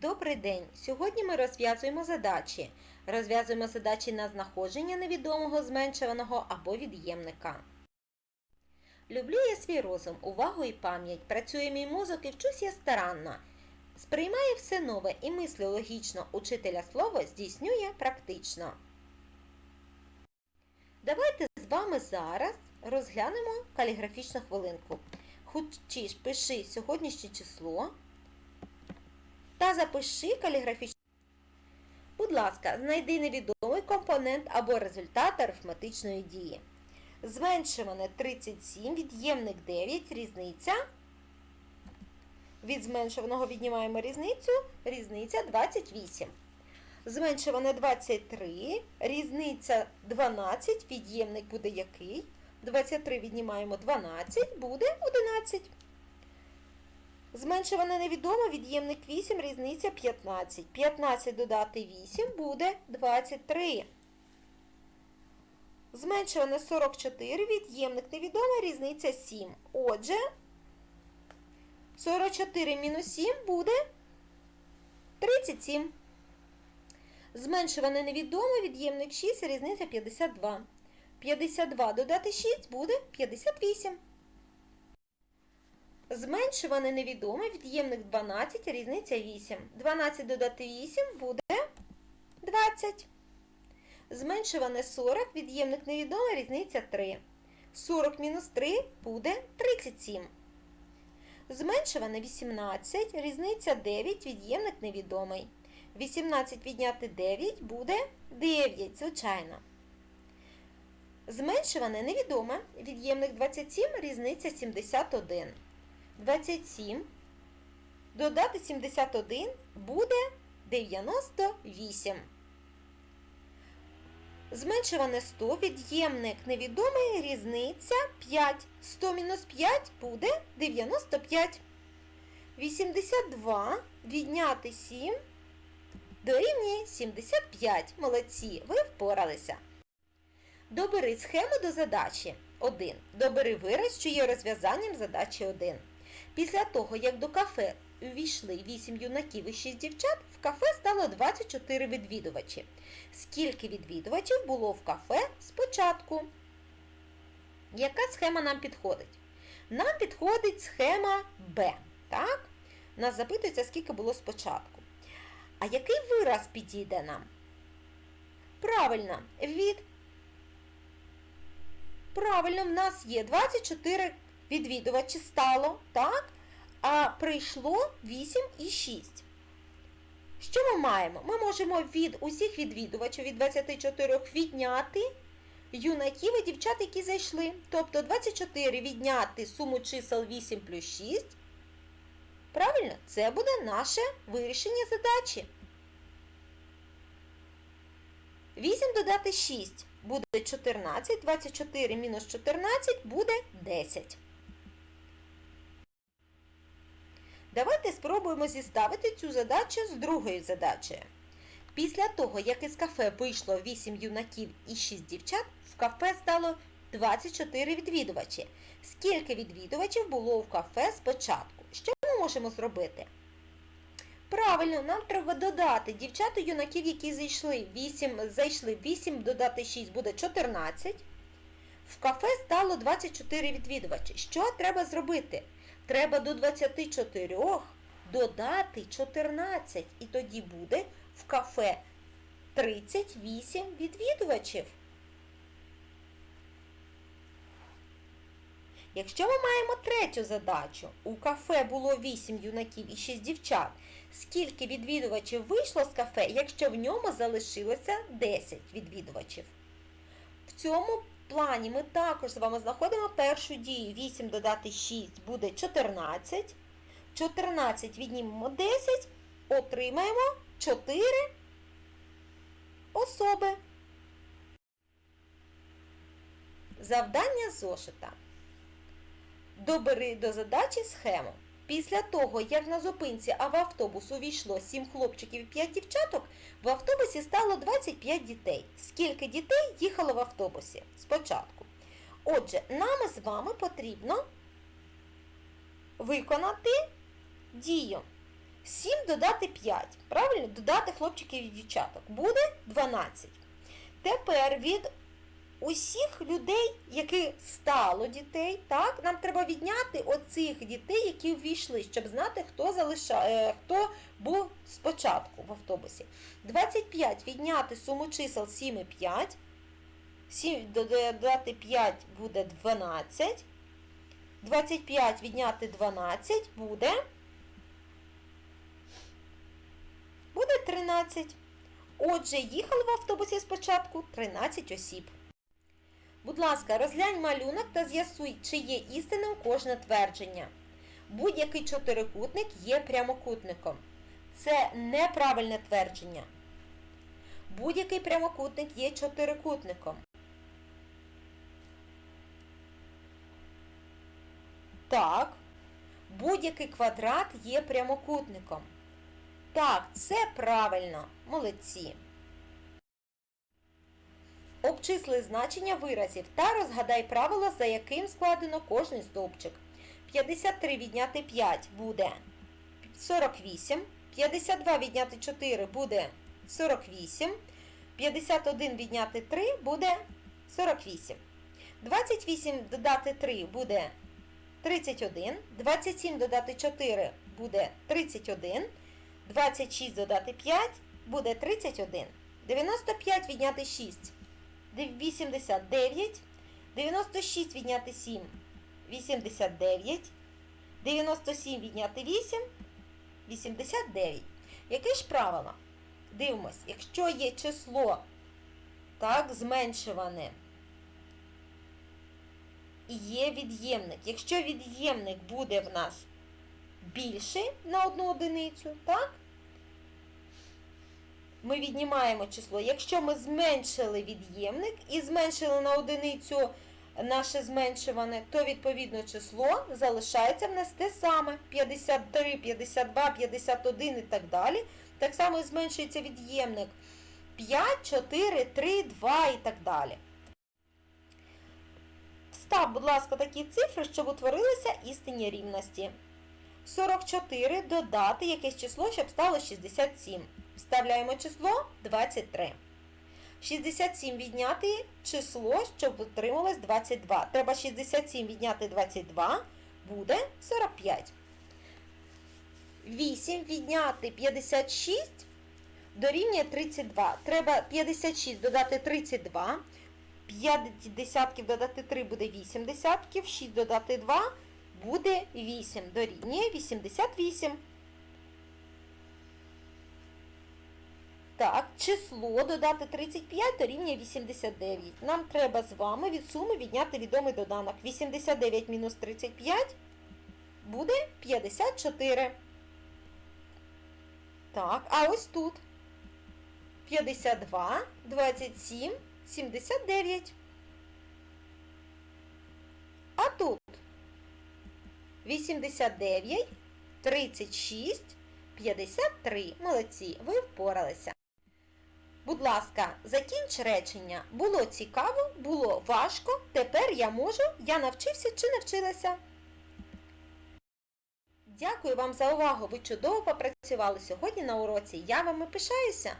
Добрий день! Сьогодні ми розв'язуємо задачі. Розв'язуємо задачі на знаходження невідомого зменшуваного або від'ємника. Люблю я свій розум, увагу і пам'ять. Працює мій мозок і вчусь я старанно. Сприймає все нове і мислю логічно. Учителя слово здійснює практично. Давайте з вами зараз розглянемо каліграфічну хвилинку. Хочеш, пиши сьогоднішнє число та запиши каліграфічну. Будь ласка, знайди невідомий компонент або результат арифметичної дії. Зменшуване 37, від'ємник 9, різниця. Від зменшуваного віднімаємо різницю, різниця 28. Зменшуване 23, різниця 12, від'ємник буде який? 23 віднімаємо 12, буде 11. Зменшуване невідоме, від'ємник 8, різниця 15. 15 додати 8 буде 23. Зменшуване 44, від'ємник невідоме, різниця 7. Отже, 44 мінус 7 буде 37. Зменшуване невідоме, від'ємник 6, різниця 52. 52 додати 6 буде 58. Зменшуване невідоме, від'ємник 12, різниця 8. 12 додати 8 буде 20. Зменшуване 40, від'ємник невідоме, різниця 3. 40 мінус 3 буде 37. Зменшуване 18, різниця 9, від'ємник невідомий. 18 відняти 9 буде 9, звичайно. Зменшуване невідоме, від'ємник 27, різниця 71. 27 додати 71 буде 98. Зменшуване 100, від'ємник невідомий, різниця 5. 100 мінус 5 буде 95. 82 відняти 7 дорівнює 75. Молодці, ви впоралися. Добери схему до задачі 1. Добери вираз, що є розв'язанням задачі 1. Після того, як до кафе увійшли 8 юнаків і 6 дівчат, в кафе стало 24 відвідувачі. Скільки відвідувачів було в кафе спочатку? Яка схема нам підходить? Нам підходить схема Б. Так? Нас запитується, скільки було спочатку. А який вираз підійде нам? Правильно, від. Правильно, в нас є 24 відвідувачі стало, так? А прийшло 8 і 6. Що ми маємо? Ми можемо від усіх відвідувачів від 24 відняти юнаків і дівчат, які зайшли. Тобто 24 відняти суму чисел 8 плюс 6. Правильно, це буде наше вирішення задачі. 8 додати 6 буде 14, 24 мінус 14 буде 10. Давайте спробуємо зіставити цю задачу з другою задачею. Після того, як із кафе вийшло 8 юнаків і 6 дівчат, в кафе стало 24 відвідувачі. Скільки відвідувачів було в кафе спочатку? Що ми можемо зробити? Правильно, нам треба додати дівчат і юнаків, які зайшли 8, зайшли 8 додати 6 буде 14. В кафе стало 24 відвідувачі. Що треба зробити? Треба до 24 додати 14. І тоді буде в кафе 38 відвідувачів. Якщо ми маємо третю задачу, у кафе було 8 юнаків і 6 дівчат, скільки відвідувачів вийшло з кафе, якщо в ньому залишилося 10 відвідувачів? В цьому плані ми також з вами знаходимо першу дію. 8 додати 6 буде 14. 14 віднімемо 10, отримаємо 4 особи. Завдання зошита. Добери до задачі схему. Після того, як на зупинці а в автобус увійшло 7 хлопчиків і 5 дівчаток, в автобусі стало 25 дітей. Скільки дітей їхало в автобусі спочатку? Отже, нам з вами потрібно виконати дію. 7 додати 5. Правильно? Додати хлопчиків і дівчаток. Буде 12. Тепер від усіх людей, які стало дітей, так, нам треба відняти оцих дітей, які ввійшли, щоб знати, хто залиша... е, хто був спочатку в автобусі. 25 відняти суму чисел 7 і 5. 7 додати 5 буде 12. 25 відняти 12 буде. Буде 13. Отже, їхали в автобусі спочатку 13 осіб. Будь ласка, розглянь малюнок та з'ясуй, чи є істинним кожне твердження. Будь-який чотирикутник є прямокутником. Це неправильне твердження. Будь-який прямокутник є чотирикутником. Так. Будь-який квадрат є прямокутником. Так, це правильно. Молодці. Обчисли значення виразів та розгадай правило, за яким складено кожний стовпчик. 53 відняти 5 буде 48. 52 відняти 4 буде 48. 51 відняти 3 буде 48. 28 додати 3 буде 31. 27 додати 4 буде 31. 26 додати 5 буде 31. 95 відняти 6 89. 96 відняти 7 89. 97 відняти 8 89. Яке ж правило? Дивимось, якщо є число так, зменшуване і є від'ємник. Якщо від'ємник буде в нас більший на одну одиницю, так? Ми віднімаємо число. Якщо ми зменшили від'ємник і зменшили на одиницю наше зменшуване, то відповідно число залишається в нас те саме 53, 52, 51 і так далі. Так само і зменшується від'ємник 5, 4, 3, 2 і так далі. Встав, будь ласка, такі цифри, щоб утворилися істинні рівності. 44 додати якесь число, щоб стало 67. Вставляємо число 23. 67 відняти число, щоб отрималось 22. Треба 67 відняти 22, буде 45. 8 відняти 56 дорівнює 32. Треба 56 додати 32. 5 десятків додати 3 буде 8 десятків, 6 додати 2 буде 8. Дорівнює 88. Так, число додати 35 дорівнює 89. Нам треба з вами від суми відняти відомий доданок. 89 мінус 35 буде 54. Так, а ось тут 52, 27, 79. А тут 89, 36, 53. Молодці, ви впоралися. Будь ласка, закінч речення. Було цікаво, було важко. Тепер я можу, я навчився чи навчилася. Дякую вам за увагу. Ви чудово попрацювали сьогодні на уроці. Я вами пишаюся.